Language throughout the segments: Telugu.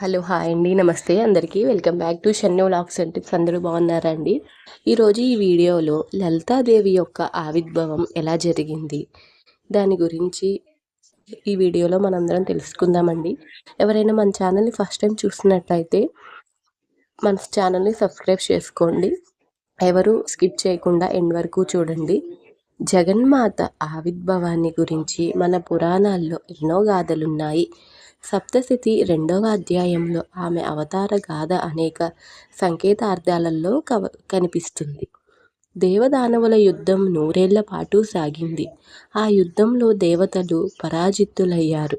హలో హాయ్ అండి. నమస్తే. అందరికీ welcome back to Shannu vlogs and tips. అందరూ బాగున్నారండి ఈరోజు ఈ వీడియోలో లలితాదేవి యొక్క ఆవిర్భావం ఎలా జరిగింది? దాని గురించి ఈ వీడియోలో మనందరం తెలుసుకుందామండి. ఎవరైనా మన ఛానల్ని ఫస్ట్ టైం చూసినట్లయితే మన ఛానల్ని సబ్స్క్రైబ్ చేసుకోండి. ఎవరు స్కిప్ చేయకుండా ఎండ్ వరకు చూడండి. జగన్మాత ఆవిర్భావాన్ని గురించి మన పురాణాల్లో ఎన్నో గాథలున్నాయి. సప్తశతి రెండవ అధ్యాయంలో ఆమె అవతార గాథ అనేక సంకేతార్థాలలో కవ కనిపిస్తుంది. దేవదానవుల యుద్ధం నూరేళ్ళ పాటు సాగింది. ఆ యుద్ధంలో దేవతలు పరాజిత్తులయ్యారు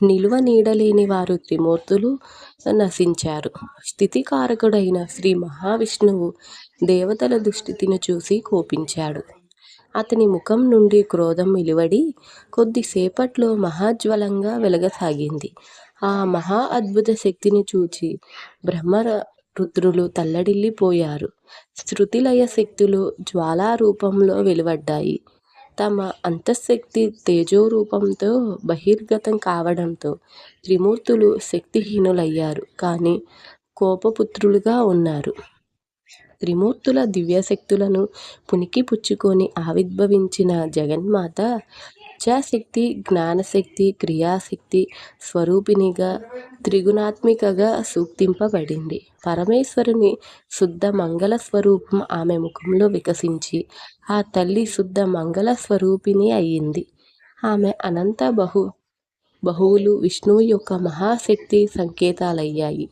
నిలువ నీడలేని వారు త్రిమూర్తులు నశించారు. స్థితికారకుడైన శ్రీ మహావిష్ణువు దేవతల దుస్థితిని చూసి కోపించాడు. అతని ముఖం నుండి క్రోధం వెలువడి కొద్దిసేపట్లో మహాజ్వలంగా వెలగసాగింది. ఆ మహా అద్భుత శక్తిని చూచి బ్రహ్మర రుద్రులు తల్లడిల్లిపోయారు. శృతిలయ శక్తులు జ్వాలా రూపంలో వెలువడ్డాయి. తమ అంతఃశక్తి తేజో రూపంతో బహిర్గతం కావడంతో త్రిమూర్తులు శక్తిహీనులయ్యారు. కానీ కోపపుత్రులుగా ఉన్నారు. త్రిమూర్తుల దివ్యశక్తులను పునికి పుచ్చుకొని ఆవిర్భవించిన జగన్మాత ఇచ్ఛాశక్తి జ్ఞానశక్తి క్రియాశక్తి స్వరూపిణిగా త్రిగుణాత్మికగా సూక్తింపబడింది. పరమేశ్వరుని శుద్ధ మంగళ స్వరూపం ఆమె ముఖంలో వికసించి ఆ తల్లి శుద్ధ మంగళ స్వరూపిణి అయ్యింది ఆమె అనంత బహు బహువులు విష్ణువు యొక్క మహాశక్తి సంకేతాలయ్యాయి.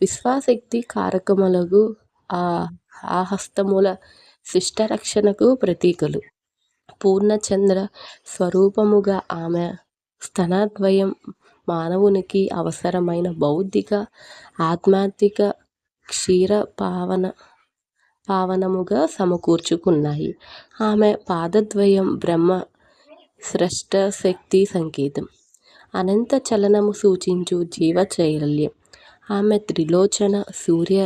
విశ్వాశక్తి కారకములకు ఆ ఆ హస్తముల శిష్టరక్షణకు ప్రతీకలు. పూర్ణచంద్ర స్వరూపముగా ఆమె స్తనద్వయం మానవునికి అవసరమైన బౌద్ధిక ఆధ్యాత్మిక క్షీర పావన పావనముగా సమకూర్చుకున్నాయి. ఆమె పాదద్వయం బ్రహ్మ స్రష్ట శక్తి సంకేతం. అనంత చలనము సూచించు జీవచైలల్యం. ఆమె త్రిలోచన సూర్య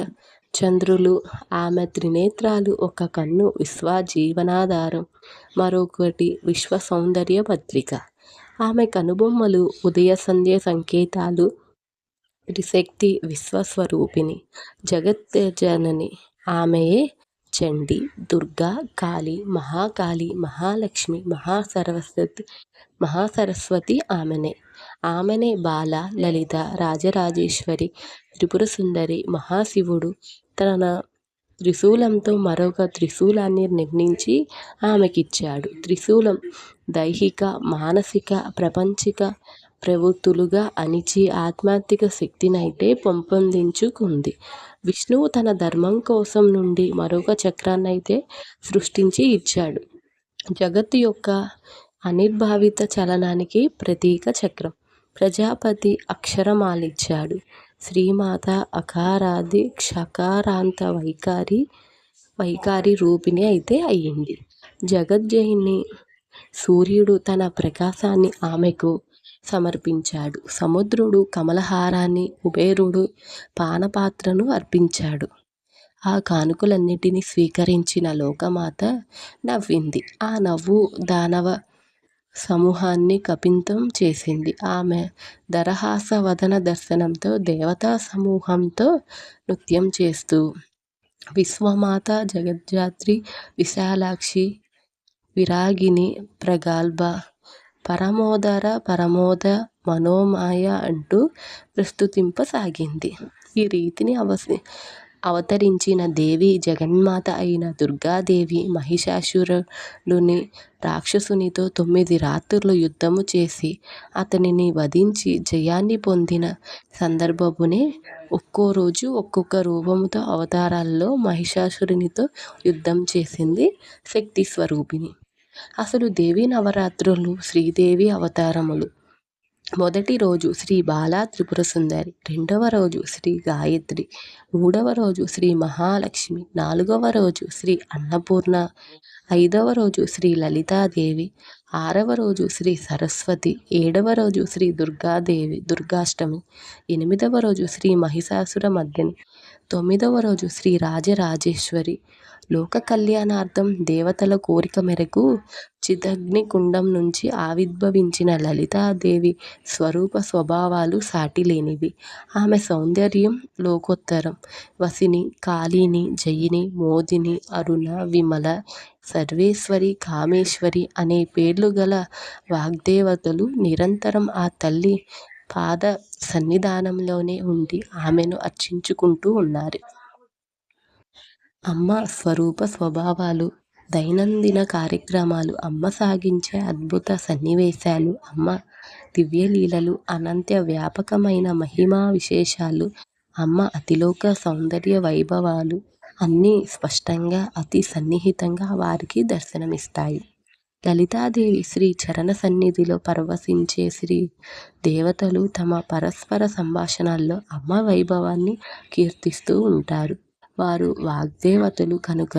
చంద్రులు ఆమె త్రినేత్రాలు ఒక కన్ను విశ్వ జీవనాధారం మరొకటి విశ్వ సౌందర్య పత్రిక. ఆమె కనుబొమ్మలు ఉదయ సంధ్య సంకేతాలు త్రిశక్తి విశ్వస్వరూపిణి జగత్యజనని ఆమెయే చండి దుర్గా కాళి మహాకాళి మహాలక్ష్మి మహాసరస్వతి మహాసరస్వతి ఆమెనే. ఆమెనే బాల లలిత రాజరాజేశ్వరి త్రిపుర సుందరి మహాశివుడు. తన త్రిశూలంతో మరొక త్రిశూలాన్ని నిర్మించి ఆమెకిచ్చాడు. త్రిశూలం దైహిక మానసిక ప్రపంచిక ప్రవృత్తులుగా అణిచి ఆత్మాత్మిక శక్తినైతే పెంపొందించుకుంది. విష్ణువు తన ధర్మం కోసం నుండి మరొక చక్రాన్నైతే సృష్టించి ఇచ్చాడు. జగత్తు యొక్క అనిర్భావిత చలనానికి ప్రతీక చక్రం. ప్రజాపతి అక్షరమాలిచ్చాడు. శ్రీమాత అకారాది క్షకారాంత వైకారి వైకారి రూపిణి అయితే అయ్యింది. జగజ్జయిని సూర్యుడు తన ప్రకాశాన్ని ఆమెకు సమర్పించాడు. సముద్రుడు కమలహారాన్ని కుబేరుడు పానపాత్రను అర్పించాడు. ఆ కానుకలన్నిటినీ స్వీకరించిన లోకమాత నవ్వింది. ఆ నవ్వు దానవ సమూహాన్ని కపింతం చేసింది. ఆమె దరహాస వదన దర్శనంతో దేవతా సమూహంతో నృత్యం చేస్తూ విశ్వమాత జగజ్జాత్రి విశాలాక్షి విరాగిని ప్రగల్భ పరమోదర పరమోద మనోమాయ అంటూ ప్రస్తుతింపసాగింది. ఈ రీతిని అవసి అవతరించిన దేవి జగన్మాత అయిన దుర్గాదేవి మహిషాసురుడుని రాక్షసునితో తొమ్మిది రాత్రులు యుద్ధము చేసి అతనిని వధించి జయాన్ని పొందిన సందర్భమునే ఒక్కో రోజు ఒక్కొక్క రూపముతో అవతారాల్లో మహిషాసురునితో యుద్ధం చేసింది శక్తి స్వరూపిణి. అసలు దేవి నవరాత్రులు శ్రీదేవి అవతారములు మొదటి రోజు శ్రీ బాలా త్రిపుర సుందరి రెండవ రోజు శ్రీ గాయత్రి మూడవ రోజు శ్రీ మహాలక్ష్మి నాలుగవ రోజు శ్రీ అన్నపూర్ణ ఐదవ రోజు శ్రీ లలితాదేవి ఆరవ రోజు శ్రీ సరస్వతి ఏడవ రోజు శ్రీ దుర్గాదేవి దుర్గాష్టమి ఎనిమిదవ రోజు శ్రీ మహిషాసుర మర్దిని తొమ్మిదవ రోజు శ్రీ రాజరాజేశ్వరి లోక కళ్యాణార్థం దేవతల కోరిక మేరకు చిదగ్ని కుండం నుంచి ఆవిర్భవించిన లలితాదేవి స్వరూప స్వభావాలు సాటిలేనివి. ఆమె సౌందర్యం లోకోత్తరం. వసిని కాళిని జయిని మోదిని అరుణ విమల సర్వేశ్వరి కామేశ్వరి అనే పేర్లు గల వాగ్దేవతలు నిరంతరం ఆ తల్లి పాద సన్నిధానంలోనే ఉండి ఆమెను అర్చించుకుంటూ ఉన్నారు. అమ్మ స్వరూప స్వభావాలు దైనందిన కార్యక్రమాలు అమ్మ సాగించే అద్భుత సన్నివేశాలు అమ్మ దివ్యలీలలు అనంత వ్యాపకమైన మహిమా విశేషాలు అమ్మ అతిలోక సౌందర్య వైభవాలు అన్నీ స్పష్టంగా అతి సన్నిహితంగా వారికి దర్శనమిస్తాయి. లలితాదేవి శ్రీ చరణ సన్నిధిలో పరవశించే శ్రీ దేవతలు తమ పరస్పర సంభాషణల్లో అమ్మ వైభవాన్ని కీర్తిస్తూ ఉంటారు. వారు వాగ్దేవతలు కనుక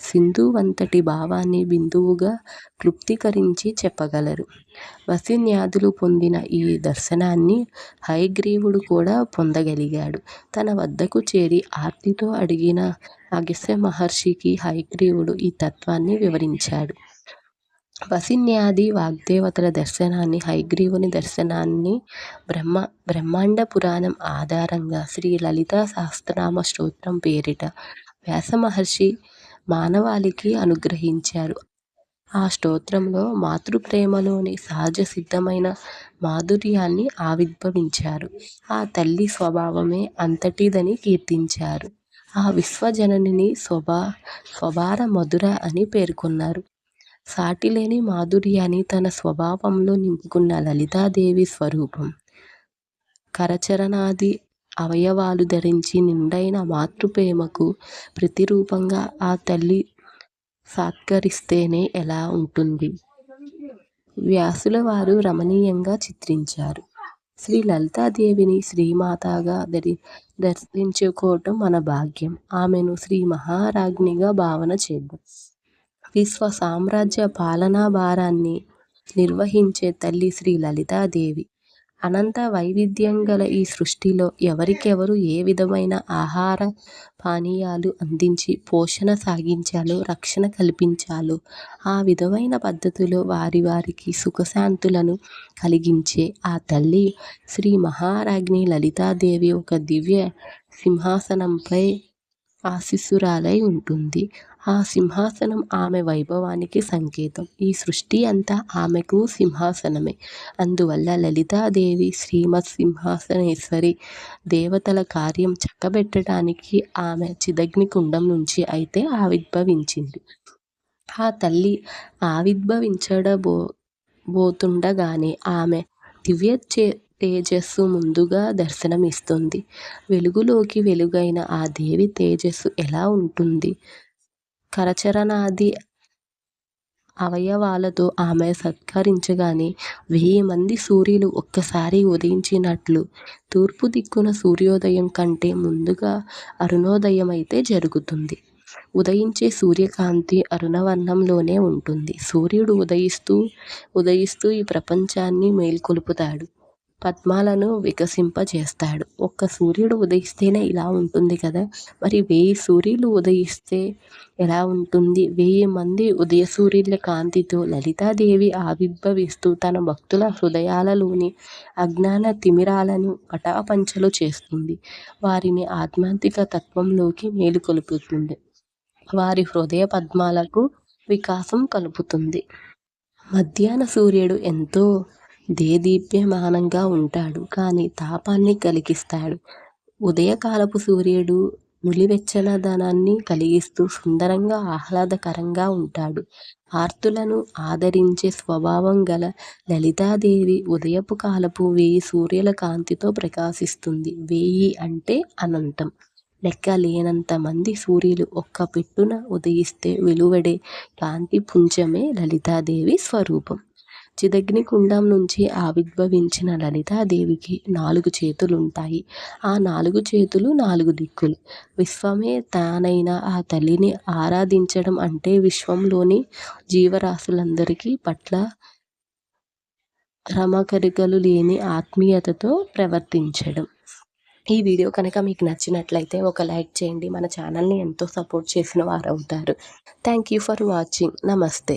సింధు వంతటి భావాన్ని బిందువుగా క్లుప్తీకరించి చెప్పగలరు. వసిన్యాదులు పొందిన ఈ దర్శనాన్ని హయగ్రీవుడు కూడా పొందగలిగాడు. తన వద్దకు చేరి ఆర్తితో అడిగిన అగస్య మహర్షికి హయగ్రీవుడు ఈ తత్వాన్ని వివరించాడు. వసిన్యాది వాగ్దేవతల దర్శనాన్ని హయగ్రీవుని దర్శనాన్ని బ్రహ్మ బ్రహ్మాండ పురాణం ఆధారంగా శ్రీ లలితా సహస్రనామ స్తోత్రం పేరిట వ్యాస మహర్షి మానవాళికి అనుగ్రహించారు. ఆ స్తోత్రంలో మాతృప్రేమలోని సహజ సిద్ధమైన మాధుర్యాన్ని ఆవిర్భవించారు. ఆ తల్లి స్వభావమే అంతటిదని కీర్తించారు. ఆ విశ్వజననిని స్వభా స్వభార మధుర అని పేర్కొన్నారు. సాటిలేని మాధుర్యాన్ని తన స్వభావంలో నింపుకున్న లలితాదేవి స్వరూపం. కరచరణాది అవయవాలు ధరించి నిండైన మాతృప్రేమకు ప్రతిరూపంగా ఆ తల్లి సాత్కరిస్తేనే ఎలా ఉంటుంది? వ్యాసుల వారు రమణీయంగా చిత్రించారు. శ్రీ లలితాదేవిని శ్రీమాతగా దరి దర్శించుకోవటం మన భాగ్యం. ఆమెను శ్రీ మహారాజ్ఞిగా భావన చేద్దాం. విశ్వ సామ్రాజ్య పాలనా భారాన్ని నిర్వహించే తల్లి శ్రీ లలితాదేవి. అనంత వైవిధ్యం గల ఈ సృష్టిలో ఎవరికెవరు ఏ విధమైన ఆహార పానీయాలు అందించి పోషణ సాగించాలో రక్షణ కల్పించాలో ఆ విధమైన పద్ధతిలో వారి వారికి సుఖశాంతులను కలిగించే ఆ తల్లి శ్రీ మహారాజ్ఞి లలితాదేవి ఒక దివ్య సింహాసనంపై ఆశిస్సురాలై ఉంటుంది. ఆ సింహాసనం ఆమె వైభవానికి సంకేతం. ఈ సృష్టి అంతా ఆమెకు సింహాసనమే. అందువల్ల లలితాదేవి శ్రీమత్ సింహాసనేశ్వరి దేవతల కార్యం చక్కబెట్టడానికి ఆమె చిదగ్ని కుండం నుంచి అయితే ఆవిర్భవించింది. ఆ తల్లి ఆవిర్భవించడబో బోతుండగానే ఆమె దివ్య చే తేజస్సు ముందుగా దర్శనమిస్తుంది. వెలుగులోకి వెలుగైన ఆ దేవి తేజస్సు ఎలా ఉంటుంది? కరచరణాది అవయవాలతో ఆమె సత్కరించగానే వెయ్యి మంది సూర్యులు ఒక్కసారి ఉదయించినట్లు తూర్పు దిక్కున సూర్యోదయం కంటే ముందుగా అరుణోదయం అయితే జరుగుతుంది. ఉదయించే సూర్యకాంతి అరుణవర్ణంలోనే ఉంటుంది. సూర్యుడు ఉదయిస్తూ ఉదయిస్తూ ఈ ప్రపంచాన్ని మేల్కొలుపుతాడు. పద్మాలను వికసింపజేస్తాడు. ఒక్క సూర్యుడు ఉదయిస్తేనే ఇలా ఉంటుంది కదా? మరి వెయ్యి సూర్యులు ఉదయిస్తే ఎలా ఉంటుంది? వెయ్యి మంది ఉదయ సూర్యుల కాంతితో లలితాదేవి ఆవిర్భవిస్తూ తన భక్తుల హృదయాలలోని అజ్ఞాన తిమిరాలను పటాపంచలు చేస్తుంది. వారిని ఆధ్యాత్మిక తత్వంలోకి మేలుకొలుపుతుంది. వారి హృదయ పద్మాలకు వికాసం కలుపుతుంది. మధ్యాహ్న సూర్యుడు ఎంతో దేదీప్యమానంగా ఉంటాడు కానీ తాపాన్ని కలిగిస్తాడు. ఉదయకాలపు సూర్యుడు నులివెచ్చనదనాన్ని కలిగిస్తూ సుందరంగా ఆహ్లాదకరంగా ఉంటాడు. ఆర్తులను ఆదరించే స్వభావం గల లలితాదేవి ఉదయపు కాలపు వేయి సూర్యుల కాంతితో ప్రకాశిస్తుంది. వేయి అంటే అనంతం. లెక్క లేనంత మంది సూర్యులు ఒక్క పెట్టున ఉదయిస్తే వెలువడే కాంతి పుంజమే లలితాదేవి స్వరూపం. చిదగ్ని కుండం నుంచి ఆవిర్భవించిన లలితాదేవికి నాలుగు చేతులుంటాయి. ఆ నాలుగు చేతులు నాలుగు దిక్కులు. విశ్వమే తానైన ఆ తల్లిని ఆరాధించడం అంటే విశ్వంలోని జీవరాశులందరికీ పట్ల రమకరికలు లేని ఆత్మీయతతో ప్రవర్తించడం. ఈ వీడియో కనుక మీకు నచ్చినట్లయితే ఒక లైక్ చేయండి. మన ఛానల్ని ఎంతో సపోర్ట్ చేసిన వారు అవుతారు థ్యాంక్ యూ ఫర్ వాచింగ్. నమస్తే.